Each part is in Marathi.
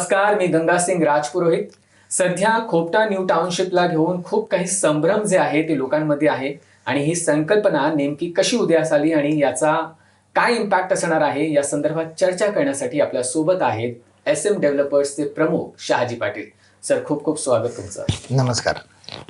नमस्कार मी गंगासिंग राजपुरोहित. सध्या खोपटा न्यू टाउनशिपला घेऊन खूप काही संभ्रम जे आहे ते लोकांमध्ये आहे आणि ही संकल्पना नेमकी कशी उदयास आली आणि याचा काय इम्पॅक्ट असणार आहे या संदर्भात चर्चा करण्यासाठी आपल्यासोबत आहेत एस एम डेव्हलपर्सचे प्रमुख शहाजी पाटील. सर खूप खूप स्वागत तुमचं. नमस्कार.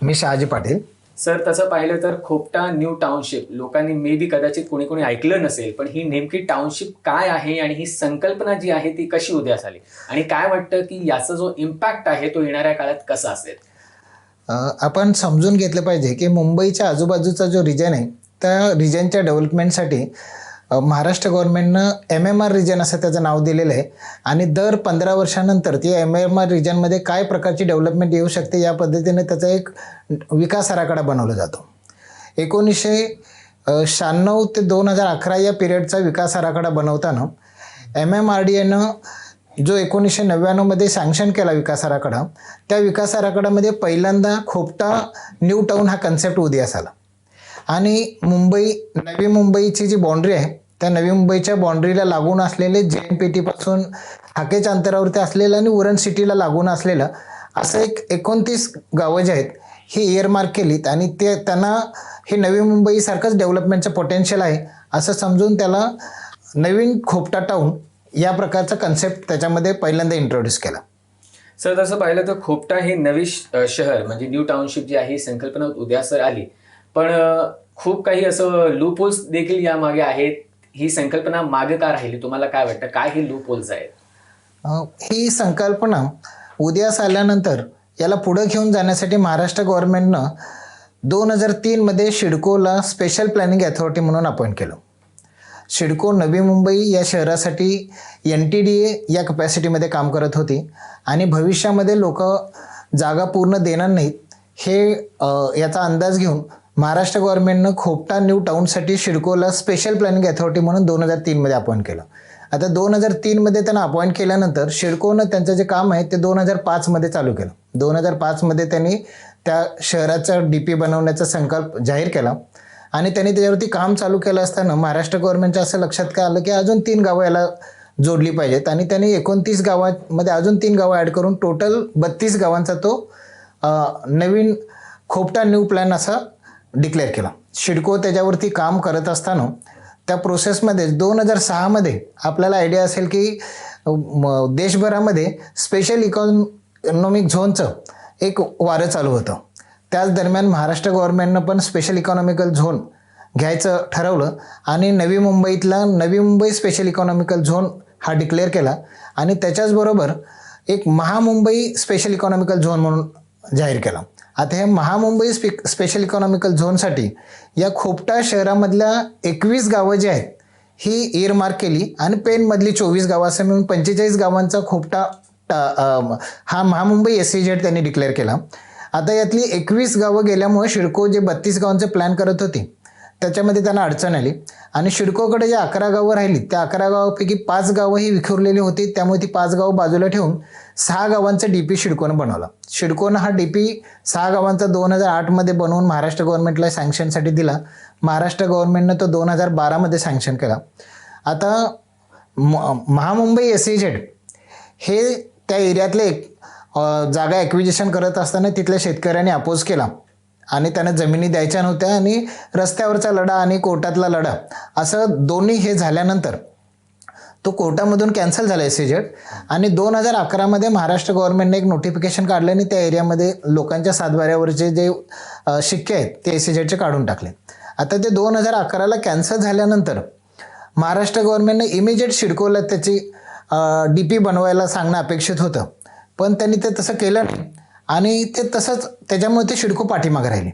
मी शहाजी पाटील. सर तसं पाहिलं तर खोपटा न्यू टाउनशिप. लोकांनी मे बी कदाचित कोणी कोणी ऐकलं नसेल पण ही नेमकी टाउनशिप काय आहे आणि ही संकल्पना जी आहे ती कशी उद्यास आली आणि काय वाटतं की याचा जो इम्पॅक्ट आहे तो येणाऱ्या काळात कसा असेल? आपण समजून घेतलं पाहिजे की मुंबईच्या आजूबाजूचा जो रिजन आहे त्या रिजनच्या डेव्हलपमेंटसाठी महाराष्ट्र गव्हर्नमेंटनं एम एम आर रिजन असं त्याचं नाव दिलेलं आहे. आणि दर पंधरा वर्षानंतर ती एम एम आर रिजनमध्ये काय प्रकारची डेव्हलपमेंट येऊ शकते या पद्धतीने त्याचा एक विकास आराखडा बनवला जातो. एकोणीसशे शहाण्णव ते दोन हजार अकरा या पिरियडचा विकास आराखडा बनवताना एम एम आर डी एनं जो एकोणीसशे नव्याण्णवमध्ये सँक्शन केला विकास आराखडा त्या विकास आराखड्यामध्ये पहिल्यांदा खोपटा न्यू टाऊन हा कन्सेप्ट उदयास आला. आणि मुंबई नवी मुंबईची जी बाँड्री आहे त्या नवी मुंबईच्या बाँड्रीला लागून असलेले जे एन पी टीपासून हाकेच्या अंतरावरती असलेलं आणि उरण सिटीला लागून असलेलं असं एक एकोणतीस गावं जे आहेत ही इयरमार्क केलीत आणि ते त्यांना हे नवी मुंबईसारखंच डेव्हलपमेंटचं पोटेन्शियल आहे असं समजून त्याला नवीन खोपटा टाऊन या प्रकारचा कन्सेप्ट त्याच्यामध्ये पहिल्यांदा इंट्रोड्यूस केला. सर तसं पाहिलं तर खोपटा हे नवी श- शहर म्हणजे न्यू टाउनशिप जी आहे ही संकल्पना उद्यास आली. पण खूप काही असं लूपोल्स देखील यामागे आहेत. ही संकल्पना मागे का राहिली? तुम्हाला काय वाटतं? काय हे लूप होल्स आहेत ही संकल्पना उद्यास आल्यानंतर याला पुढं घेऊन जाण्यासाठी महाराष्ट्र गव्हर्नमेंटनं दोन हजार तीनमध्ये शिडकोला स्पेशल प्लॅनिंग अथॉरिटी म्हणून अपॉइंट केलं. शिडको नवी मुंबई या शहरासाठी एन टी डी ए या कपॅसिटीमध्ये काम करत होती. आणि भविष्यामध्ये लोक जागा पूर्ण देणार नाहीत हे याचा अंदाज घेऊन महाराष्ट्र गव्हर्नमेंटनं खोपटा न्यू टाऊनसाठी शिडकोला स्पेशल प्लॅनिंग अथॉरिटी म्हणून दोन हजार तीनमध्ये अपॉइंट केलं. आता दोन हजार तीनमध्ये त्यांना अपॉइंट केल्यानंतर शिडकोनं त्यांचं जे काम आहे ते दोन हजार पाचमध्ये चालू केलं. दोन हजार पाचमध्ये त्यांनी त्या शहराचा डी पी बनवण्याचा संकल्प जाहीर केला. आणि त्यांनी त्याच्यावरती काम चालू केलं असताना महाराष्ट्र गव्हर्नमेंटच्या असं लक्षात काय आलं की अजून तीन गावं याला जोडली पाहिजेत. आणि त्यांनी एकोणतीस गावांमध्ये अजून तीन गावं ॲड करून टोटल बत्तीस गावांचा तो नवीन खोपटा न्यू प्लॅन असा डिक्लेअर केला. शिडको त्याच्यावरती काम करत असताना त्या प्रोसेसमध्ये दोन हजार सहामध्ये आपल्याला आयडिया असेल की म, देशभरामध्ये स्पेशल इकॉनॉमिक झोनचं एक वारं चालू होतं. त्याच दरम्यान महाराष्ट्र गव्हर्नमेंटनं पण स्पेशल इकॉनॉमिकल झोन घ्यायचं ठरवलं आणि नवी मुंबईतला Navi Mumbai special economical zone हा डिक्लेअर केला आणि त्याच्याचबरोबर एक महामुंबई स्पेशल इकॉनॉमिकल झोन म्हणून जाहीर केला. आता हे महामुंबई स्पे स्पेशल इकॉनॉमिकल झोनसाठी या खोपटा शहरामधल्या एकवीस गावं जी आहेत ही इयरमार्क केली आणि पेनमधली चोवीस गावं असं मिळून पंचेचाळीस गावांचा खोपटा टा- हा महामुंबई एस सी जेड त्यांनी डिक्लेअर केला. आता यातली एकवीस गावं गेल्यामुळे शिडको जे बत्तीस गावांचे प्लॅन करत होती त्याच्यामध्ये त्यांना अडचण आली. आणि शिडकोकडे जे अकरा गावं राहिली त्या अकरा गावापैकी पाच गावं ही विखुरलेली होती त्यामुळे ती पाच गावं बाजूला ठेवून सहा गावांचा डी पी शिडकोनं बनवला. शिडकोनं हा डी पी सहा गावांचा दोन हजार आठमध्ये बनवून महाराष्ट्र गव्हर्नमेंटला सँक्शनसाठी दिला. महाराष्ट्र गव्हर्नमेंटनं तो दोन हजार बारामध्ये सँक्शन केला. आता म महामुंबई एस झेड हे त्या एरियातले एक जागा ॲक्विजिशन करत असताना तिथल्या शेतकऱ्यांनी अपोज केला. आणि त्यांना जमिनी द्यायच्या नव्हत्या आणि रस्त्यावरचा लढा आणि कोर्टातला लढा असं दोन्ही हे झाल्यानंतर तो कोर्टामधून कॅन्सल झाला एस सी जेड आणि दोन हजार अकरामध्ये महाराष्ट्र गव्हर्नमेंटने एक नोटिफिकेशन काढलं आणि त्या एरियामध्ये लोकांच्या सातबाऱ्यावरचे जे शिक्के आहेत ते एस जेडचे काढून टाकले. आता ते दोन हजार अकराला कॅन्सल झाल्यानंतर महाराष्ट्र गव्हर्नमेंटने इमिजिएट शिडकोला त्याची डी पी बनवायला सांगणं अपेक्षित होतं. पण त्यांनी ते तसं केलं नाही. आणि ते तसंच त्याच्यामुळे ते शिडको पाठीमागे राहिले.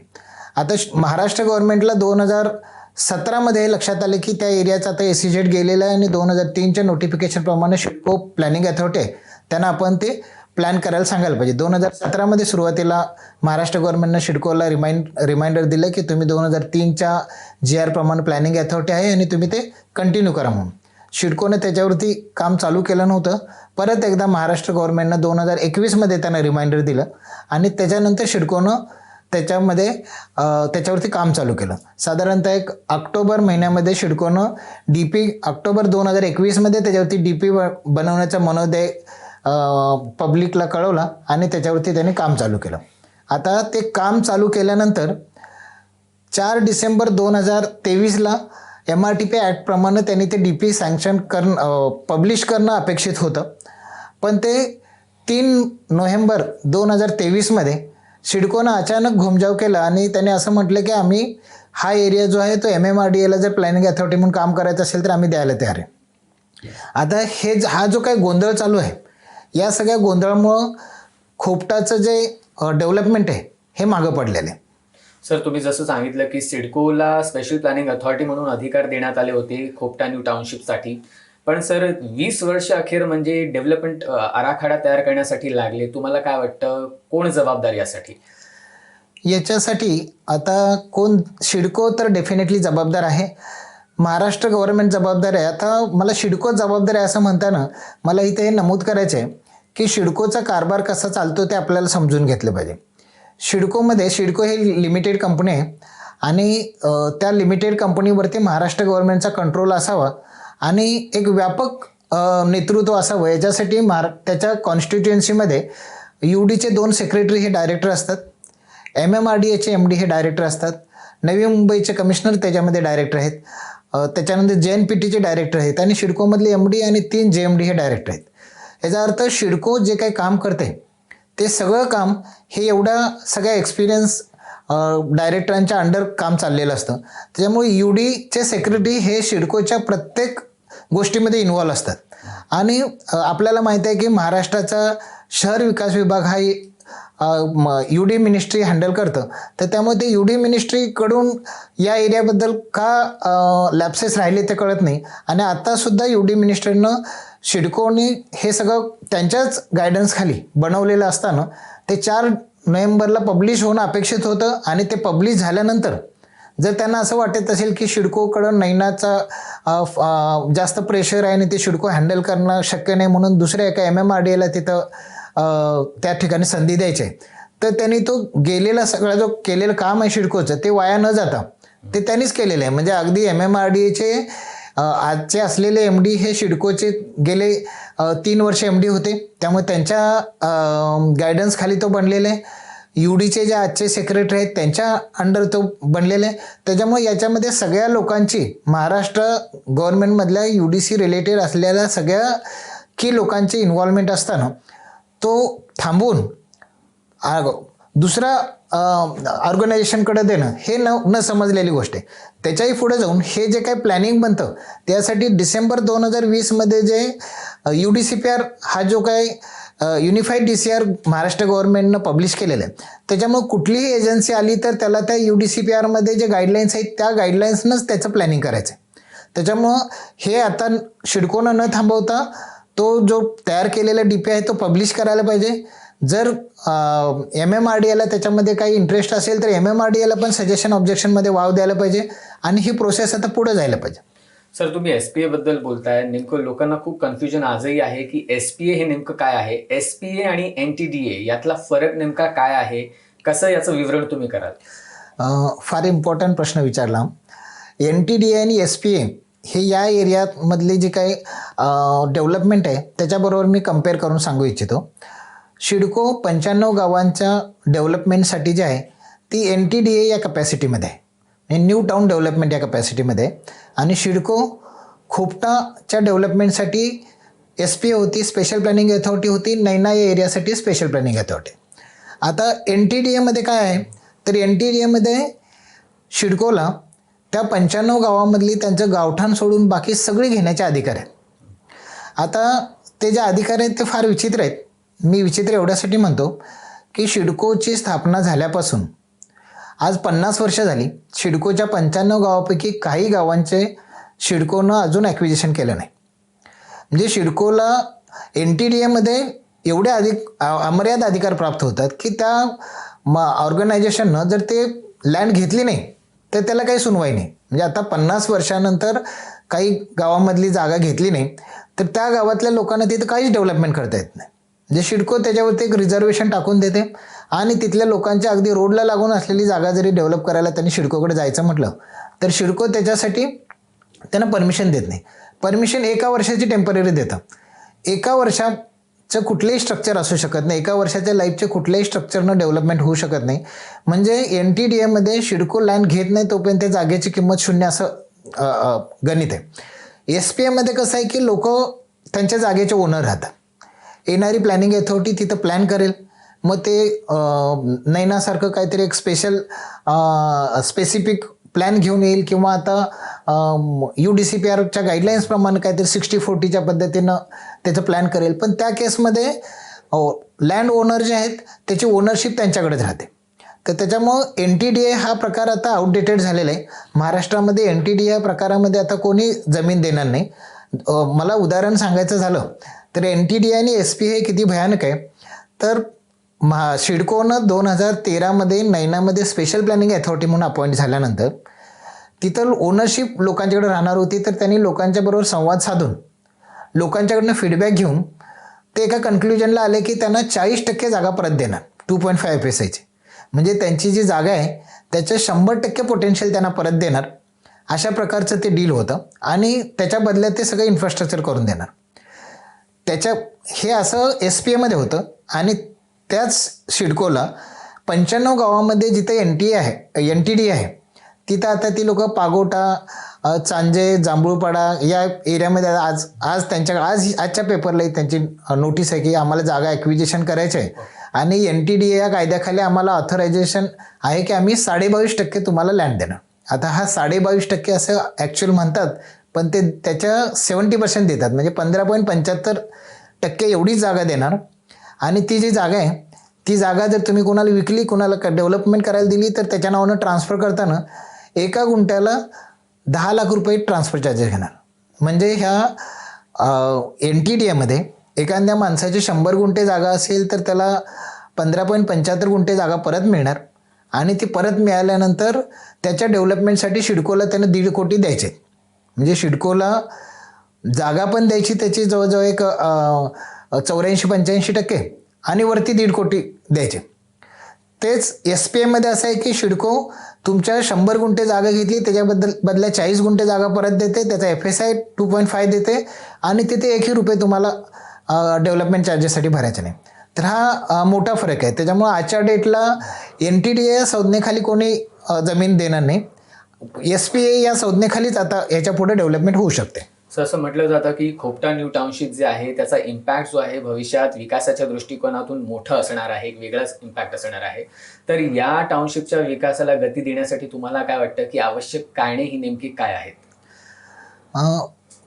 आता महाराष्ट्र गव्हर्नमेंटला दोन हजार सतरामध्ये लक्षात आले की त्या एरियाचा आता एस सी जेड गेलेला आहे आणि दोन हजार तीनच्या नोटिफिकेशनप्रमाणे शिडको प्लॅनिंग अथॉरिटी आहे. त्यांना आपण ते प्लॅन करायला सांगायला पाहिजे. दोन हजार सतरामध्ये सुरुवातीला महाराष्ट्र गव्हर्नमेंटनं शिडकोला रिमाइंड रिमाइंडर दिलं की तुम्ही दोन हजार तीनच्या जी आरप्रमाणे प्लॅनिंग अथॉरिटी आहे आणि तुम्ही ते कंटिन्यू करा म्हणून. शिडकोनं त्याच्यावरती काम चालू केलं नव्हतं. परत एकदा महाराष्ट्र गव्हर्नमेंटनं दोन हजार एकवीसमध्ये त्यांना रिमाइंडर दिलं आणि त्याच्यानंतर शिडकोनं त्याच्यामध्ये त्याच्यावरती काम चालू केलं. साधारणतः एक ऑक्टोबर महिन्यामध्ये शिडकोनं डी पी ऑक्टोबर दोन हजार एकवीसमध्ये त्याच्यावरती डी पी बनवण्याचा मनोदय पब्लिकला कळवला आणि त्याच्यावरती त्यांनी काम चालू केलं. आता ते काम चालू केल्यानंतर चार डिसेंबर दोन हजार तेवीसला एम आर टी पी ॲक्टप्रमाणे त्यांनी ते डी पी सँक्शन करणं पब्लिश करणं अपेक्षित होतं. पण ते तीन नोव्हेंबर दोन हजार तेवीसमध्ये सिडकोनं अचानक घुमजाव केला आणि त्याने असं म्हटलं की आम्ही हा एरिया जो आहे तो एम एम आर डी एला जर प्लॅनिंग अथॉरिटी म्हणून काम करायचं असेल तर आम्ही द्यायला तयार आहे. आता हे ज- हा जो काही गोंधळ चालू आहे या सगळ्या गोंधळामुळं खोपटाचं जे डेव्हलपमेंट आहे हे मागं पडलेलं आहे. सर तुम्ही जसं सांगितलं की सिडकोला स्पेशल प्लॅनिंग अथॉरिटी म्हणून अधिकार देण्यात आले होते खोपटा न्यू टाउनशिपसाठी पण सर वीस वर्ष अखेर म्हणजे डेव्हलपमेंट आराखडा तयार करण्यासाठी लागले. तुम्हाला काय वाटतं? कोण जबाबदार यासाठी? याच्यासाठी आता कोण शिडको तर डेफिनेटली जबाबदार आहे. महाराष्ट्र गव्हर्नमेंट जबाबदार आहे. आता मला शिडको जबाबदार आहे असं म्हणताना मला इथे हे नमूद करायचं आहे की शिडकोचा कारभार कसा चालतो ते आपल्याला समजून घेतलं पाहिजे. शिडकोमध्ये शिडको हे लिमिटेड कंपनी आहे आणि त्या लिमिटेड कंपनीवरती महाराष्ट्र गव्हर्नमेंटचा कंट्रोल असावा. आणि एक व्यापक नेतृत्व असावं याच्यासाठी महारा त्याच्या कॉन्स्टिट्युएन्सीमध्ये यू डीचे दोन सेक्रेटरी हे डायरेक्टर असतात. एम एम आर डी एचे एम डी हे डायरेक्टर असतात. नवी मुंबईचे कमिशनर त्याच्यामध्ये डायरेक्टर आहेत. त्याच्यानंतर जे एन पी टीचे डायरेक्टर आहेत आणि शिडकोमधले एम डी आणि तीन जे एम डी हे डायरेक्टर आहेत. याचा अर्थ शिडको जे काही काम करते ते सगळं काम हे एवढ्या सगळ्या एक्सपिरियन्स डायरेक्टरांच्या अंडर काम चाललेलं असतं. त्याच्यामुळे यू डीचे सेक्रेटरी हे शिडकोच्या प्रत्येक गोष्टीमध्ये इन्वॉल्व असतात. आणि आपल्याला माहिती आहे की महाराष्ट्राचा शहर विकास विभाग हा यू डी मिनिस्ट्री हँडल करतं. तर त्यामुळे ते यू डी मिनिस्ट्रीकडून या एरियाबद्दल का लॅप्सेस राहिले ते कळत नाही. आणि आत्तासुद्धा यू डी मिनिस्टरनं शिडकोनी हे सगळं त्यांच्याच गायडन्सखाली बनवलेलं असताना ते चार नोव्हेंबरला पब्लिश होणं अपेक्षित होतं आणि ते पब्लिश झाल्यानंतर जर त्यांना असं वाटत असेल की शिडकोकडं नैनाचा जास्त प्रेशर आहे आणि ते शिडको हँडल करणं शक्य नाही म्हणून दुसऱ्या एका एम एम आर डी एला तिथं त्या ठिकाणी संधी द्यायची आहे. तर त्यांनी तो गेलेला सगळा जो केलेलं काम आहे शिडकोचं ते वाया न जाता ते त्यांनीच केलेलं आहे. म्हणजे अगदी एम एम आर डी एचे आजचे असलेले एम डी हे शिडकोचे गेले तीन वर्ष एम डी होते. त्यामुळे त्यांच्या गायडन्सखाली तो बनलेला आहे. यू डीचे जे आजचे सेक्रेटरी आहेत त्यांच्या अंडर तो बनलेला आहे. त्याच्यामुळे याच्यामध्ये सगळ्या लोकांची महाराष्ट्र गव्हर्नमेंटमधल्या यू डी सी रिलेटेड असलेल्या सगळ्या की लोकांची इन्व्हॉल्वमेंट असताना तो थांबून दुसरा ऑर्गनायझेशनकडे देणं हे न न समजलेली गोष्ट आहे. त्याच्याही पुढे जाऊन हे जे काही प्लॅनिंग बनतं त्यासाठी डिसेंबर दोन हजार वीसमध्ये जे U D C P R हा जो काही unified D C R Maharashtra गव्हर्नमेंटनं publish केलेलं आहे. त्याच्यामुळे कुठलीही एजन्सी आली तर त्याला त्या यू डी सी पी आरमध्ये जे गाईडलाईन्स आहेत त्या गाईडलाईन्सनंच त्याचं प्लॅनिंग करायचं आहे. त्याच्यामुळं हे आता शिडकोनं न थांबवता तो जो तयार केलेला डी पी आहे तो पब्लिश करायला पाहिजे. जर एम एम आर डी एला त्याच्यामध्ये काही इंटरेस्ट असेल तर एम एम आर डी एला पण सजेशन ऑब्जेक्शनमध्ये वाव द्यायला पाहिजे आणि ही प्रोसेस आता पुढे जायला पाहिजे. सर तुम्ही एस पी ए बद्दल बोलताय. नेमकं लोकांना खूप कन्फ्युजन आजही आहे की एस पी ए हे नेमकं काय आहे? एस पी ए आणि एन टी डी ए यातला फरक नेमका काय आहे? कसं याचं विवरण तुम्ही कराल? फार इम्पॉर्टंट प्रश्न विचारला. एन टी डी आणि एस पी ए हे या एरियामधली जी काही डेव्हलपमेंट आहे त्याच्याबरोबर मी कंपेअर करून सांगू इच्छितो. शिडको पंच्याण्णव गावांच्या डेव्हलपमेंटसाठी जे आहे ती एन टी डी ए या कपॅसिटीमध्ये आहे. म्हणजे न्यू टाऊन डेव्हलपमेंट या कपॅसिटीमध्ये आणि शिडको खोपटाच्या डेव्हलपमेंटसाठी एस पी ए होती स्पेशल प्लॅनिंग अथॉरिटी होती नैना या एरियासाठी स्पेशल प्लॅनिंग अथॉरिटी आता एन टी डी एमध्ये काय आहे? तर एन टी डी एमध्ये शिडकोला त्या पंच्याण्णव गावामधली त्यांचं गावठाण सोडून बाकी सगळी घेण्याचे अधिकार आहेत. आता ते जे अधिकार आहेत ते फार विचित्र आहेत. मी विचित्र एवढ्यासाठी म्हणतो की शिडकोची स्थापना झाल्यापासून आज पन्नास वर्ष झाली शिडकोच्या पंच्याण्णव गावापैकी काही गावांचे शिडकोनं अजून ॲक्विजिशन केलं नाही. म्हणजे शिडकोला एन टी डी एमध्ये एवढे अधिक अमर्याद अधिकार प्राप्त होतात की त्या म ऑर्गनायझेशननं जर ते लँड घेतली नाही तर त्याला काही सुनवाई नाही. म्हणजे आता पन्नास वर्षानंतर काही गावामधली जागा घेतली नाही तर त्या गावातल्या लोकांना तिथं काहीच डेव्हलपमेंट करता येत नाही. म्हणजे शिडको त्याच्यावरती एक रिझर्वेशन टाकून देते. आणि तिथल्या लोकांच्या अगदी रोडला लागून असलेली जागा जरी डेव्हलप करायला त्यांनी शिडकोकडे जायचं म्हटलं तर शिडको त्याच्यासाठी त्यांना परमिशन देत नाही. परमिशन एका वर्षाची टेंपररी देतं. एका वर्षाचं कुठलेही स्ट्रक्चर असू शकत नाही. एका वर्षाच्या लाईफचे कुठल्याही स्ट्रक्चरनं डेव्हलपमेंट होऊ शकत नाही. म्हणजे एन टी डी एमध्ये शिडको लँड घेत नाही तोपर्यंत त्या जागेची किंमत शून्य असं गणित आहे. एस पी एमध्ये कसं आहे की लोक त्यांच्या जागेचे ओनर राहतात. येणारी प्लॅनिंग अथॉरिटी तिथं प्लॅन करेल. मग ते नैनासारखं काहीतरी एक स्पेशल स्पेसिफिक प्लॅन घेऊन येईल किंवा आता यू डी सी पी आरच्या गाईडलाईन्सप्रमाणे काहीतरी सिक्स्टी फोर्टीच्या पद्धतीनं त्याचं प्लॅन करेल. पण त्या केसमध्ये लँड ओनर जे आहेत त्याची ओनरशिप त्यांच्याकडेच राहते. तर त्याच्यामुळं एन टी डी ए हा प्रकार आता आउटडेटेड झालेला आहे. महाराष्ट्रामध्ये एन टी डी या प्रकारामध्ये आता कोणी जमीन देणार नाही. मला उदाहरण सांगायचं झालं. तर एन टी डी आणि एस पी हे किती भयानक आहे? तर महा शिडकोनं दोन हजार तेरामध्ये नैनामध्ये स्पेशल प्लॅनिंग अथॉरिटी म्हणून अपॉइंट झाल्यानंतर तिथं ओनरशिप लोकांच्याकडे राहणार होती तर त्यांनी लोकांच्याबरोबर संवाद साधून लोकांच्याकडनं फीडबॅक घेऊन ते एका कन्क्ल्युजनला आले की त्यांना चाळीस टक्के जागा परत देणार two point five F S आयची म्हणजे त्यांची जी जागा आहे त्याचं शंभर टक्के पोटेन्शियल त्यांना परत देणार अशा प्रकारचं ते डील होतं. आणि त्याच्या बदल्यात ते सगळं इन्फ्रास्ट्रक्चर करून देणार. त्याच्या हे असं एस पी एमध्ये होतं आणि त्याच सिडकोला पंच्याण्णव गावामध्ये जिथे एन टी ए आहे एन टी डी आहे तिथं आता ती लोकं पागोटा चांजे जांभूळपाडा या एरियामध्ये आज आज त्यांच्या आज आजच्या पेपरला त्यांची नोटीस आहे की आम्हाला जागा ॲक्विजेशन करायची आहे. आणि एन टी डी ए या कायद्याखाली आम्हाला ऑथरायझेशन आहे की आम्ही साडेबावीस टक्के तुम्हाला लँड देणार. आता हा साडेबावीस टक्के असं ॲक्च्युअल म्हणतात पण ते त्याच्या सेवन्टी पर्सेंट देतात. म्हणजे पंधरा पॉईंट पंच्याहत्तर टक्के एवढीच जागा देणार. आणि ती जी जागा आहे ती जागा जर तुम्ही कोणाला विकली कोणाला डेव्हलपमेंट करायला दिली तर त्याच्या नावानं ट्रान्सफर करताना एका गुंठ्याला दहा लाख रुपये ट्रान्सफर चार्जेस घेणार. म्हणजे ह्या एन टी डी एमध्ये एखाद्या माणसाची शंभर गुंठे जागा असेल तर त्याला पंधरा पॉईंट पंच्याहत्तर गुंठे जागा परत मिळणार. आणि ती परत मिळाल्यानंतर त्याच्या डेव्हलपमेंटसाठी शिडकोला त्यानं दीड कोटी द्यायचे. म्हणजे शिडकोला जागा पण द्यायची त्याची जवळजवळ एक चौऱ्याऐंशी पंच्याऐंशी टक्के आणि वरती दीड कोटी द्यायचे. तेच एस पी एममध्ये असं आहे की शिडको तुमच्या शंभर गुंठे जागा घेतली त्याच्याबद्दल बदल्या चाळीस गुंठे जागा परत देते त्याचा F S I two point five देते आणि तिथे एकही रुपये तुम्हाला डेव्हलपमेंट चार्जेससाठी भरायचे नाही. तर हा मोठा फरक आहे. त्याच्यामुळं आजच्या डेटला एन टी डी ए संज्ञेखाली कोणी जमीन देणार नाही. एस पी ए या संज्ञेखालीच आता याच्यापुढे डेव्हलपमेंट होऊ शकते. सो असं म्हटलं जातं की खोपटा न्यू टाउनशिप जे आहे त्याचा इम्पॅक्ट जो आहे भविष्यात विकासाच्या दृष्टिकोनातून मोठं असणार आहे एक वेगळाच इम्पॅक्ट असणार आहे. तर या टाउनशिपच्या विकासाला गती देण्यासाठी तुम्हाला काय वाटतं की आवश्यक कारणे ही नेमकी काय आहेत?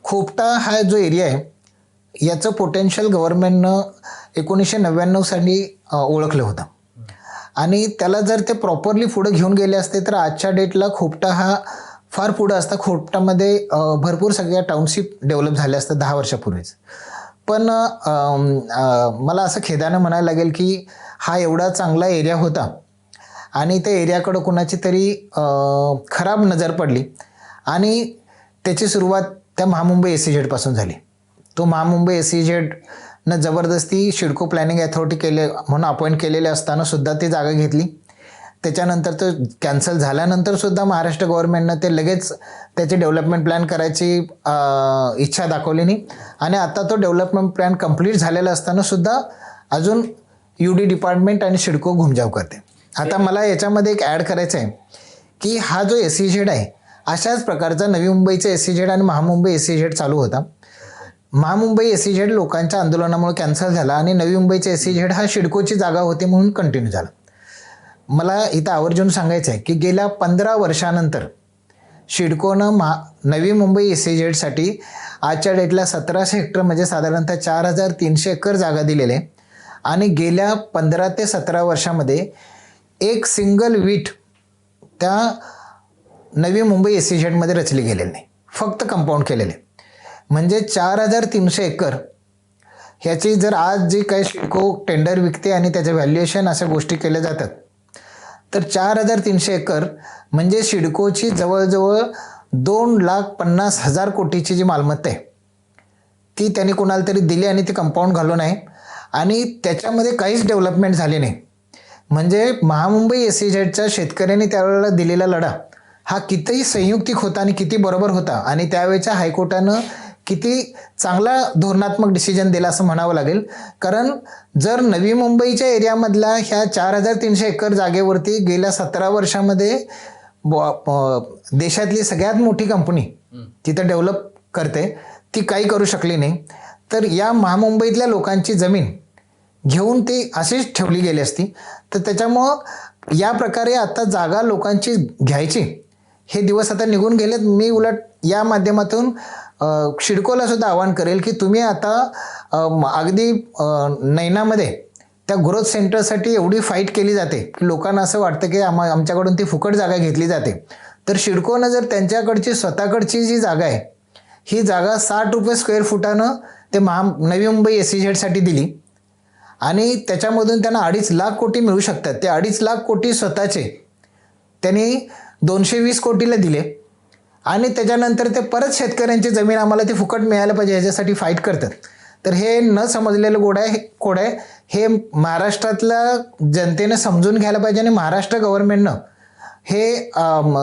खोपटा हा जो एरिया आहे याचं पोटेन्शियल गव्हर्नमेंटनं एकोणीसशे नव्याण्णव साली ओळखलं होतं. आणि त्याला जर ते प्रॉपरली पुढं घेऊन गेले असते तर आजच्या डेटला खोपटा हा फार पुढं असता. खोपटामध्ये भरपूर सगळ्या टाउनशिप डेव्हलप झाल्या असतात दहा वर्षापूर्वीच. पण मला असं खेदानं म्हणायला लागेल की हा एवढा चांगला एरिया होता आणि त्या एरियाकडं कुणाची तरी खराब नजर पडली आणि त्याची सुरुवात त्या महामुंबई एस सी झेडपासून झाली. तो महामुंबई एस सी झेडनं जबरदस्ती शिडको प्लॅनिंग अथॉरिटी केले म्हणून अपॉइंट केलेले असताना सुद्धा ती जागा घेतली. त्याच्यानंतर तो कॅन्सल झाल्यानंतर सुद्धा महाराष्ट्र गव्हर्नमेंटनं ते लगेच त्याची डेव्हलपमेंट प्लॅन करायची इच्छा दाखवली नाही. आणि आता तो डेव्हलपमेंट प्लॅन कंप्लीट झालेला असताना सुद्धा अजून यू डी डिपार्टमेंट आणि शिडको घुमजाव करते. आता मला याच्यामध्ये एक ॲड करायचं आहे की हा जो एस सी झेड आहे अशाच प्रकारचा नवी मुंबईचा एस सी झेड आणि महामुंबई एस सी झेड चालू होता. महामुंबई एस सी झेड लोकांच्या आंदोलनामुळे कॅन्सल झाला आणि नवी मुंबईचा एस सी झेड हा शिडकोची जागा होती म्हणून कंटिन्यू झाला. मला इथं आवर्जून सांगायचं आहे की गेल्या पंधरा वर्षानंतर शिडकोनं मा नवी मुंबई एस सी झेडसाठी आजच्या डेटला सतराशे हेक्टर म्हणजे साधारणतः चार हजार तीनशे एकर जागा दिलेले आहे आणि गेल्या पंधरा ते सतरा वर्षामध्ये एक सिंगल वीट त्या नवी मुंबई एस सी झेडमध्ये रचली गेलेली नाही. फक्त कंपाऊंड केलेले. म्हणजे चार हजार तीनशे एकर. ह्याची जर आज जी काही शिडको टेंडर विकते आणि त्याचं व्हॅल्युएशन अशा गोष्टी केल्या जातात तर चार हजार तीनशे एकर म्हणजे शिडकोची जवळजवळ दोन लाख पन्नास हजार कोटीची जी मालमत्ता आहे ती त्यांनी कोणाला तरी दिली आणि ती कंपाऊंड घालून आहे. आणि त्याच्यामध्ये काहीच डेव्हलपमेंट झाली नाही. म्हणजे महामुंबई एस सी झेडच्या शेतकऱ्यांनी त्यावेळेला दिलेला लढा हा कितीही संयुक्तिक होता आणि किती बरोबर होता आणि त्यावेळेच्या हायकोर्टानं किती चांगला धोरणात्मक डिसिजन दिला असं म्हणावं लागेल. कारण जर नवी मुंबईच्या एरियामधल्या ह्या चार हजार तीनशे एकर जागेवरती गेल्या सतरा वर्षामध्ये देशातली सगळ्यात मोठी कंपनी तिथं डेव्हलप करते ती काही करू शकली नाही. तर या महामुंबईतल्या लोकांची जमीन घेऊन ती अशीच ठेवली गेली असती. तर त्याच्यामुळं या प्रकारे आता जागा लोकांची घ्यायची. हे दिवस आता निघून गेलेत. मी उलट या माध्यमातून शिडकोला सुद्धा आवाहन करेल की तुम्ही आता अगदी नैनामध्ये त्या ग्रोथ सेंटरसाठी एवढी फाईट केली जाते की लोकांना असं वाटतं की आम्हा आमच्याकडून ती फुकट जागा घेतली जाते. तर शिडकोनं जर त्यांच्याकडची स्वतःकडची जी जागा आहे ही जागा साठ रुपये स्क्वेअर फुटानं ते महा नवी मुंबई एस सी झेडसाठी दिली. आणि त्याच्यामधून त्यांना अडीच लाख कोटी मिळू शकतात. ते अडीच लाख कोटी स्वतःचे त्यांनी दोनशे वीस कोटीला दिले. आणि त्याच्यानंतर ते परत शेतकऱ्यांची जमीन आम्हाला ती फुकट मिळायला पाहिजे ह्याच्यासाठी फाईट करतात. तर हे न समजलेलं गोड आहे कोड आहे. हे महाराष्ट्रातल्या जनतेनं समजून घ्यायला पाहिजे आणि महाराष्ट्र गव्हर्नमेंटनं हे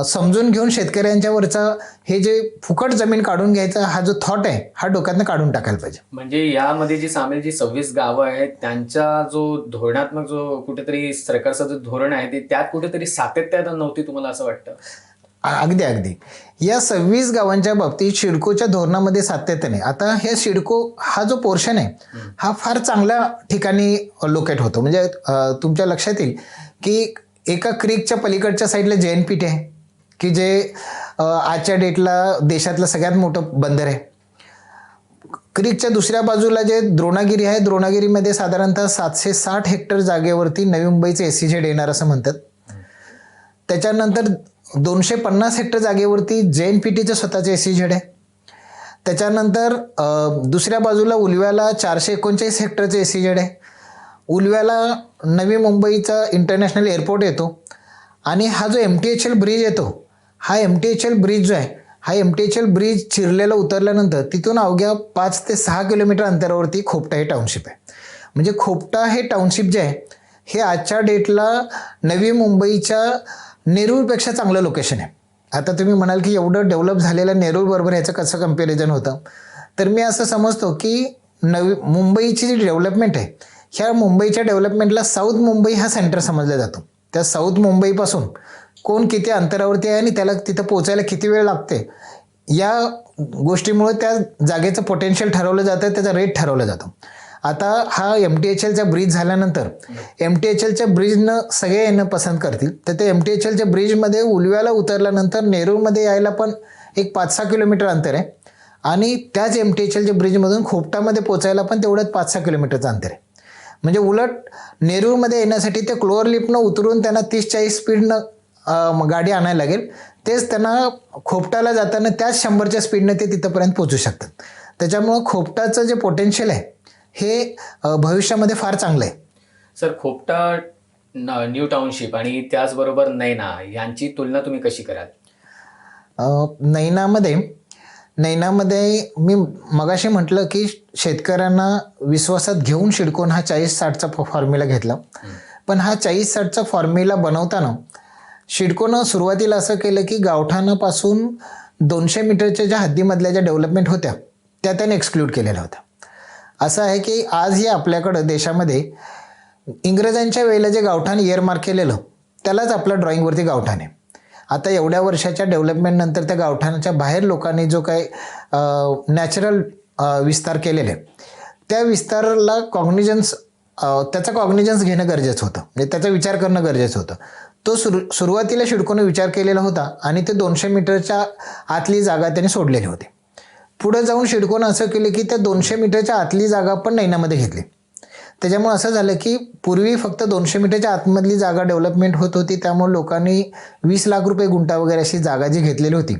समजून घेऊन शेतकऱ्यांच्यावरचा हे जे फुकट जमीन काढून घ्यायचा हा जो थॉट आहे हा डोक्यातनं काढून टाकायला पाहिजे. म्हणजे यामध्ये जी सामील जी सव्वीस गावं आहेत त्यांचा जो धोरणात्मक जो कुठेतरी सरकारचं जो धोरण आहे ते त्यात कुठेतरी सातत्यात नव्हती तुम्हाला असं वाटतं? अगदी अगदी. या सव्वीस गावांच्या बाबतीत शिडकोच्या धोरणामध्ये सातत्याने आता हे शिडको हा जो पोर्शन आहे हा फार चांगल्या ठिकाणी लोकेट होतो. म्हणजे तुमच्या लक्षात येईल की एका क्रीकच्या पलीकडच्या साईडला जे एन पी टी आहे की जे आजच्या डेटला देशातलं सगळ्यात मोठं बंदर आहे. क्रीकच्या दुसऱ्या बाजूला जे द्रोणागिरी आहे द्रोणागिरीमध्ये साधारणतः सातशे साठ हेक्टर जागेवरती नवी मुंबईचे एस सी झेड येणार असं म्हणतात. त्याच्यानंतर दोनशे पन्नास हेक्टर जागेवरती जे एन पी टीचं स्वतःचे एस सी झेड आहे. त्याच्यानंतर दुसऱ्या बाजूला उलव्याला चारशे एकोणचाळीस हेक्टरचं एस सी झेड आहे. उलव्याला नवी मुंबईचा इंटरनॅशनल एअरपोर्ट येतो आणि हा जो M T H L bridge येतो हा M T H L bridge जो आहे हा M T H L bridge चिरलेला उतरल्यानंतर तिथून अवघ्या पाच ते सहा किलोमीटर अंतरावरती खोपटा हे टाउनशिप आहे. म्हणजे खोपटा हे टाउनशिप जे आहे हे आजच्या डेटला नवी मुंबईच्या नेरूळपेक्षा चांगलं लोकेशन आहे. आता तुम्ही म्हणाल की एवढं डेव्हलप झालेलं नेरूळबरोबर याचं कसं कंपॅरिझन होतं? तर मी असं समजतो की नवी मुंबईची जी डेव्हलपमेंट आहे ह्या मुंबईच्या डेव्हलपमेंटला साऊथ मुंबई हा सेंटर समजला जातो. त्या साऊथ मुंबईपासून कोण किती अंतरावरती आहे आणि त्याला तिथं पोचायला किती वेळ लागते या गोष्टीमुळे त्या जागेचं पोटेन्शियल ठरवलं जातं त्याचा रेट ठरवला जातो. आता हा एम टी एच एलचा ब्रिज झाल्यानंतर एम टी एच एलच्या ब्रिजनं सगळे येणं पसंत करतील. तर ते एम टी एच एलच्या ब्रिजमध्ये उलव्याला उतरल्यानंतर नेरूळमध्ये यायला पण एक पाच सहा किलोमीटर अंतर आहे. आणि त्याच एम टी एच एलच्या ब्रिजमधून खोपटामध्ये पोचायला पण तेवढंच पाच सहा किलोमीटरचं अंतर आहे. म्हणजे उलट नेरूळमध्ये येण्यासाठी ते क्लोअर लिफ्टनं उतरून त्यांना तीस चाळीस स्पीडनं गाडी आणायला लागेल. तेच त्यांना खोपटाला जाताना त्याच शंभरच्या स्पीडनं ते तिथंपर्यंत पोचू शकतात. त्याच्यामुळं खोपटाचं जे पोटेन्शियल आहे हे भविष्यामध्ये फार चांगलं आहे. सर खोपटा न्यू टाउनशिप आणि त्याचबरोबर नैना यांची तुलना तुम्ही कशी कराल? नैनामध्ये नैनामध्ये मी मगाशी म्हटलं की शेतकऱ्यांना विश्वासात घेऊन शिडकोन हा चाळीस साठचा फॉर्म्युला घेतला. पण हा चाळीस साठचा फॉर्म्युला बनवताना शिडकोनं सुरुवातीला असं केलं की गावठाणापासून दोनशे मीटरच्या ज्या हद्दीमधल्या ज्या डेव्हलपमेंट होत्या त्या त्याने एक्सक्लूड केलेल्या होत्या. असं आहे की आजही आपल्याकडं देशामध्ये इंग्रजांच्या वेळेला जे गावठाण इयरमार्क केलेलं त्यालाच आपल्या ड्रॉइंगवरती गावठाण आहे. आता एवढ्या वर्षाच्या डेव्हलपमेंटनंतर त्या गावठाणाच्या बाहेर लोकांनी जो काही नॅचरल विस्तार केलेले त्या विस्ताराला कॉग्निजन्स त्याचा कॉग्निजन्स घेणं गरजेचं होतं. म्हणजे त्याचा विचार करणं गरजेचं होतं. तो सुरू सुरुवातीला शिडकोने विचार केलेला होता आणि ते दोनशे मीटरच्या आतली जागा त्यांनी सोडलेली होती. पुढे जाऊन शिडकोनं असं केलं की त्या दोनशे मीटरच्या आतली जागा पण नैनामध्ये घेतली. त्याच्यामुळे असं झालं की पूर्वी फक्त दोनशे मीटरच्या आतमधली जागा डेव्हलपमेंट होत होती त्यामुळे लोकांनी वीस लाख रुपये गुंठा वगैरे अशी जागा जी घेतलेली होती.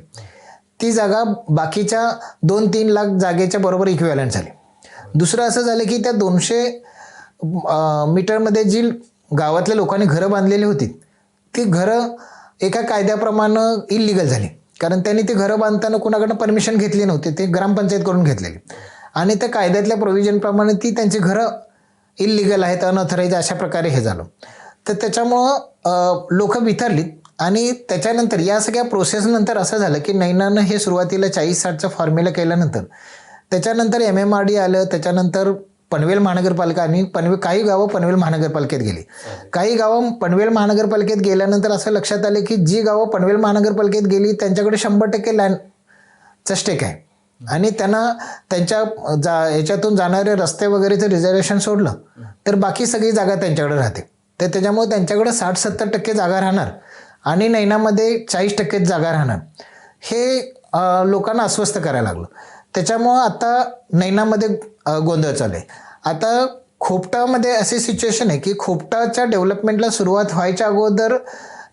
ती जागा बाकीच्या दोन तीन लाख जागेच्या बरोबर इक्विवॅलंट झाली. दुसरं असं झालं की त्या दोनशे मीटरमध्ये जी गावातल्या लोकांनी घरं बांधलेली होती ती घरं एका कायद्याप्रमाणे इलिगल झाली. कारण त्यांनी ती घरं बांधताना कुणाकडनं परमिशन घेतली नव्हती ते ग्रामपंचायतकडून घेतलेली. आणि त्या कायद्यातल्या प्रोव्हिजनप्रमाणे ती त्यांची घरं इलिगल आहेत अनऑथराईज अशा प्रकारे हे झालं. तर त्याच्यामुळं लोक बिथरलीत आणि त्याच्यानंतर या सगळ्या प्रोसेसनंतर असं झालं की नैनानं हे सुरुवातीला चाळीस साठचा फॉर्म्युला केल्यानंतर त्याच्यानंतर एम एम आर डी आलं त्याच्यानंतर पनवेल महानगरपालिका आणि पनवेल काही गावं पनवेल महानगरपालिकेत गेली. काही गावं पनवेल महानगरपालिकेत गेल्यानंतर असं लक्षात आलं की जी गावं पनवेल महानगरपालिकेत गेली त्यांच्याकडे शंभर टक्के लँडचा स्टेक आहे. आणि त्यांना त्यांच्या जा याच्यातून जाणारे रस्ते वगैरेचं रिझर्वेशन सोडलं तर बाकी सगळी जागा त्यांच्याकडे राहते. तर त्याच्यामुळे त्यांच्याकडे साठ सत्तर टक्के जागा राहणार आणि नैनामध्ये चाळीस टक्केच जागा राहणार. हे लोकांना अस्वस्थ करायला लागलं. त्याच्यामुळं आता नैनामध्ये गोंधळ चालू आहे. आता खोपटामध्ये असे सिच्युएशन आहे की खोपटाच्या डेव्हलपमेंटला सुरुवात व्हायच्या अगोदर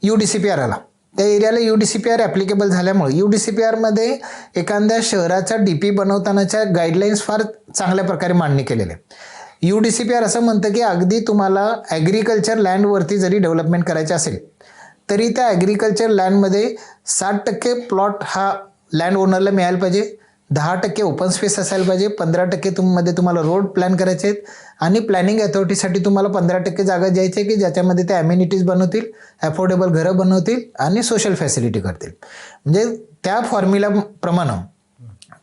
U D C P R आला. त्या एरियाला U D C P R applicable झाल्यामुळे यू डी सी पी आरमध्ये एखाद्या शहराचा डी पी बनवतानाच्या गाईडलाईन्स फार चांगल्या प्रकारे मांडणी केलेल्या आहे. U D C P R असं म्हणतं की अगदी तुम्हाला ॲग्रिकल्चर लँडवरती जरी डेव्हलपमेंट करायचे असेल तरी त्या ॲग्रिकल्चर लँडमध्ये साठ टक्के प्लॉट हा लँड ओनरला मिळायला पाहिजे. दहा टक्के ओपन स्पेस असायला पाहिजे पंधरा टक्के तुममध्ये तुम्हाला रोड प्लॅन करायचे आहेत आणि प्लॅनिंग अथॉरिटीसाठी तुम्हाला पंधरा टक्के जागा द्यायची आहे की ज्याच्यामध्ये ते ॲम्युनिटीज बनवतील ॲफोर्डेबल घरं बनवतील आणि सोशल फॅसिलिटी करतील. म्हणजे त्या फॉर्म्युलाप्रमाणे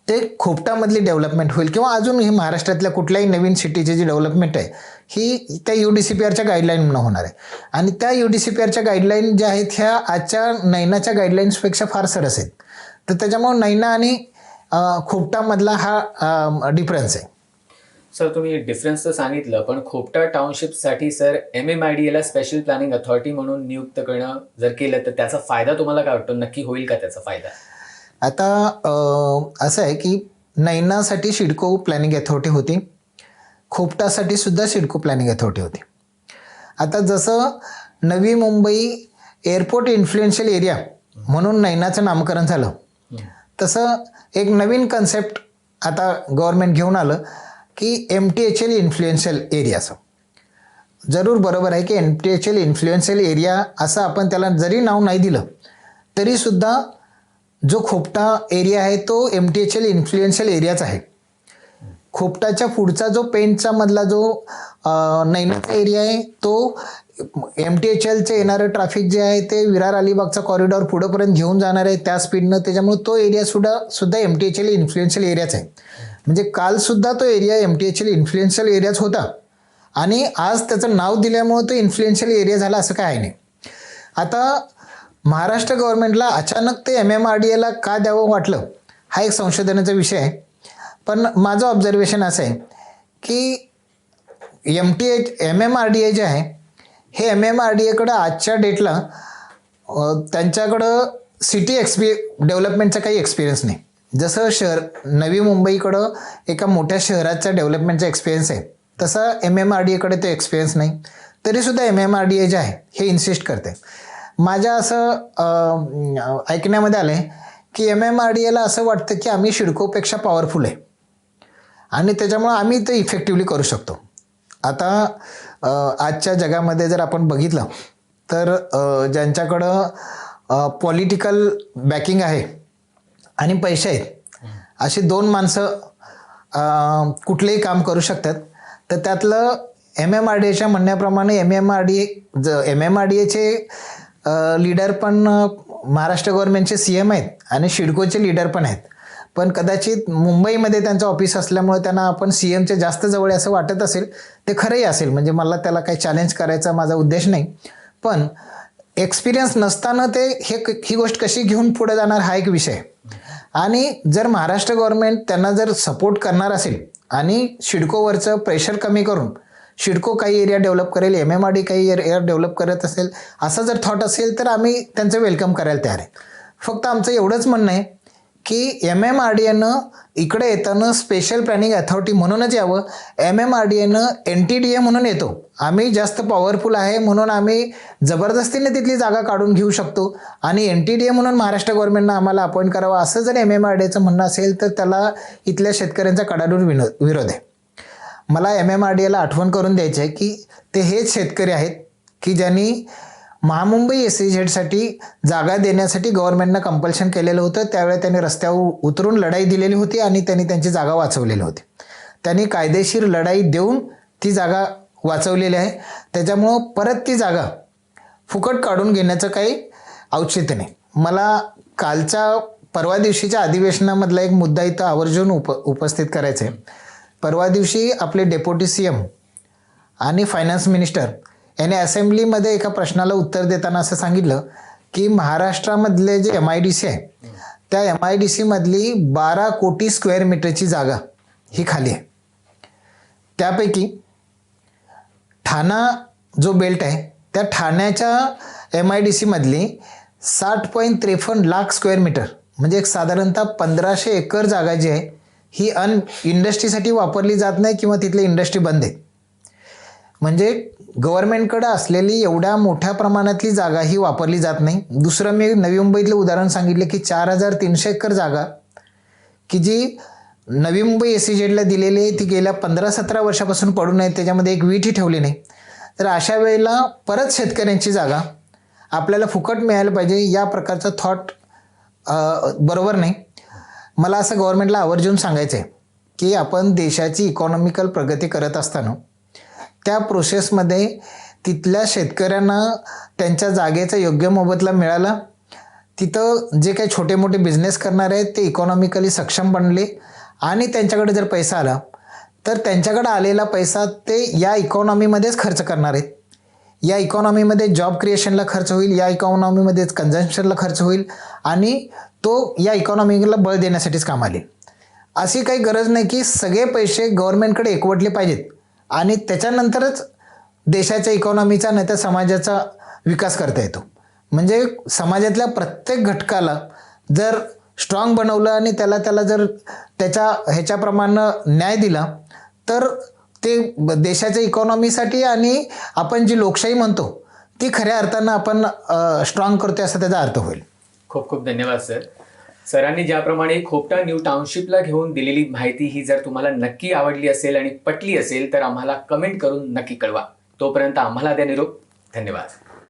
ते खोपटामधली डेव्हलपमेंट होईल किंवा अजून ही महाराष्ट्रातल्या कुठल्याही नवीन सिटीची जी डेव्हलपमेंट आहे ही त्या यू डी सी पी आरच्या गाईडलाईनमुळं होणार आहे. आणि त्या यू डी सी पी आरच्या गाईडलाईन ज्या आहेत ह्या आजच्या नैनाच्या गाईडलाईन्सपेक्षा फार सरस आहेत. तर त्याच्यामुळे नैना आणि खोपटामधला हा डिफरन्स आहे. सर तुम्ही डिफरन्स तर सांगितलं पण Khopta टाउनशिपसाठी sir M M I D एला स्पेशल प्लॅनिंग अथॉरिटी म्हणून नियुक्त करणं जर केलं तर त्याचा फायदा तुम्हाला काय वाटतो? नक्की होईल का त्याचा फायदा? आता असं आहे की नैनासाठी सिडको प्लॅनिंग अथॉरिटी होती. खोपटासाठी सुद्धा सिडको प्लॅनिंग अथॉरिटी होती. आता जसं Navi Mumbai airport influential area म्हणून नैनाचं नामकरण झालं. तसं एक नवीन कन्सेप्ट आता गव्हर्नमेंट घेऊन आलं की M T H L influential एरियाचं जरूर बरोबर आहे की M T H L influential area असं आपण त्याला जरी नाव नाही दिलं तरीसुद्धा जो खोपटा एरिया आहे तो M T H L influential एरियाच आहे. खोपटाच्या पुढचा जो पेंटचा मधला जो नैनाचा एरिया आहे तो एम टी एच एलचे येणारं ट्रॅफिक जे आहे ते विरार अलिबागचा कॉरिडॉर पुढंपर्यंत घेऊन जाणार आहे. त्या स्पीडनं त्याच्यामुळे तो एरिया सुद्धा सुद्धा M T H L influential एरियाच आहे म्हणजे कालसुद्धा तो area M T H L influential एरियाच होता. आणि आज त्याचं नाव दिल्यामुळं तो इन्फ्लुएन्शियल एरिया झाला असं काय नाही. आता महाराष्ट्र गव्हर्नमेंटला अचानक ते एम एम आर डी एला का द्यावं वाटलं हा एक संशोधनाचा विषय आहे. पण माझं ऑब्झर्वेशन असं आहे की M T H M M R D A जे आहे हे एम एम आर डी एकडं आजच्या डेटला त्यांच्याकडं सिटी एक्सपी डेव्हलपमेंटचा काही एक्सपिरियन्स नाही. जसं शहर नवी मुंबईकडं एका मोठ्या शहराच्या डेव्हलपमेंटचा एक्सपिरियन्स आहे. तसं एम एम आर डी एकडे ते एक्सपिरियन्स नाही. तरीसुद्धा M M R D A जे आहे हे इन्सिस्ट करते. माझ्या असं ऐकण्यामध्ये आलं आहे की एम एम आर डी एला असं वाटतं की आम्ही शिडकोपेक्षा पॉवरफुल आहे. आणि त्याच्यामुळं आम्ही ते इफेक्टिवली करू शकतो. आता आजच्या जगामध्ये जर आपण बघितलं तर ज्यांच्याकडं पॉलिटिकल बॅकिंग आहे आणि पैसे आहेत अशी दोन माणसं कुठलेही काम करू शकतात. तर त्यातलं एम एम आर डी एच्या म्हणण्याप्रमाणे M M R D A ज एम एम आर डी एचे लीडर पण महाराष्ट्र गव्हर्नमेंटचे सी एम आहेत आणि शिडकोचे लीडर पण आहेत. पण कदाचित मुंबईमध्ये त्यांचं ऑफिस असल्यामुळे त्यांना आपण सी एमच्या जास्त जवळ आहे असं वाटत असेल ते खरंही असेल. म्हणजे मला त्याला काही चॅलेंज करायचा माझा उद्देश नाही. पण एक्सपिरियन्स नसताना ते हे ही गोष्ट कशी घेऊन पुढे जाणार हा एक विषय. आणि जर महाराष्ट्र गव्हर्नमेंट त्यांना जर सपोर्ट करणार असेल आणि शिडकोवरचं प्रेशर कमी करून शिडको काही एरिया डेव्हलप करेल एम एम आर डी काही एरिया डेव्हलप करत असेल असं जर थॉट असेल तर आम्ही त्यांचं वेलकम करायला तयार आहे. फक्त आमचं एवढंच म्हणणं आहे की एम एम आर डी एनं इकडे येताना स्पेशल प्लॅनिंग अथॉरिटी म्हणूनच यावं. एम एम आर डी एनं एन टी डी ए म्हणून येतो. आम्ही जास्त पॉवरफुल आहे म्हणून आम्ही जबरदस्तीने तिथली जागा काढून घेऊ शकतो. आणि एन टी डी ए म्हणून महाराष्ट्र गव्हर्नमेंटनं आम्हाला अपॉइंट करावं असं जर एम एम आर डी एचं म्हणणं असेल तर त्याला इथल्या शेतकऱ्यांचा कडाडून विनो विरोध आहे. मला एम एम आर डी एला आठवण करून द्यायची आहे की ते हेच शेतकरी आहेत की ज्यांनी महामुंबई एस सी झेडसाठी जागा देण्यासाठी गव्हर्नमेंटनं कंपल्शन केलेलं होतं. त्यावेळी त्यांनी रस्त्यावर उतरून लढाई दिलेली होती आणि त्यांनी त्यांची जागा वाचवलेली होती. त्यांनी कायदेशीर लढाई देऊन ती जागा वाचवलेली आहे. त्याच्यामुळं परत ती जागा फुकट काढून घेण्याचं काही औचित्य नाही. मला कालच्या परवा दिवशीच्या अधिवेशनामधला एक मुद्दा इथं आवर्जून उप उपस्थित करायचा आहे परवा दिवशी आपले डेप्युटी सी एम आणि फायनान्स मिनिस्टर याने असेंब्लीमध्ये एका प्रश्नाला उत्तर देताना असं सांगितलं की महाराष्ट्रामधले जे एम आय डी सी आहे त्या एम आय डी सीमधली बारा कोटी स्क्वेअर मीटरची जागा ही खाली आहे. त्यापैकी ठाणा जो बेल्ट आहे त्या ठाण्याच्या एम आय डी सीमधली साठ पॉईंट त्रेपन्न लाख स्क्वेअर मीटर म्हणजे एक साधारणतः पंधराशे एकर जागा जी आहे ही अन इंडस्ट्रीसाठी वापरली जात नाही किंवा तिथली इंडस्ट्री बंद आहे. म्हणजे गव्हर्नमेंटकडं असलेली एवढ्या मोठ्या प्रमाणातली जागा ही वापरली जात नाही. दुसरं मी नवी मुंबईतलं उदाहरण सांगितलं की चार हजार तीनशे एकर जागा की जी नवी मुंबई एस सी जेडला दिलेली आहे ती गेल्या पंधरा सतरा वर्षापासून पडून आहे त्याच्यामध्ये एक वीटही ठेवली नाही. तर अशा वेळेला परत शेतकऱ्यांची जागा आपल्याला फुकट मिळायला पाहिजे या प्रकारचं थॉट बरोबर नाही. मला असं गव्हर्नमेंटला आवर्जून सांगायचं आहे की आपण देशाची इकॉनॉमिकल प्रगती करत असताना त्या प्रोसेसमध्ये तिथल्या शेतकऱ्यांना त्यांच्या जागेचा योग्य मोबदला मिळाला. तिथं जे काही छोटे मोठे बिझनेस करणारे आहेत ते इकॉनॉमिकली सक्षम बनले आणि त्यांच्याकडे जर पैसा आला तर त्यांच्याकडे आलेला पैसा ते या इकॉनॉमीमध्येच खर्च करणार आहेत. या इकॉनॉमीमध्ये जॉब क्रिएशनला खर्च होईल या इकॉनॉमीमध्येच कन्झम्पशनला खर्च होईल आणि तो या इकॉनॉमीला बळ देण्यासाठीच काम आले अशी काही गरज नाही की सगळे पैसे गव्हर्नमेंटकडे एकवटले पाहिजेत. आणि त्याच्यानंतरच देशाच्या इकॉनॉमीचा नाही तर समाजाचा विकास करता येतो. म्हणजे समाजातल्या प्रत्येक घटकाला जर स्ट्रॉंग बनवलं आणि त्याला त्याला जर त्याच्या ह्याच्याप्रमाणे न्याय दिला तर ते देशाच्या इकॉनॉमीसाठी आणि आपण जी लोकशाही म्हणतो ती खऱ्या अर्थानं आपण स्ट्रॉंग करतोय असा त्याचा अर्थ होईल. खूप खूप धन्यवाद सर. सरांनी ज्याप्रमाणे खोपटा न्यू टाउनशिपला घेऊन दिलेली माहिती ही जर तुम्हाला नक्की आवडली असेल आणि पटली असेल तर आम्हाला कमेंट करून नक्की कळवा. तोपर्यंत आम्हाला द्या निरोप. धन्यवाद.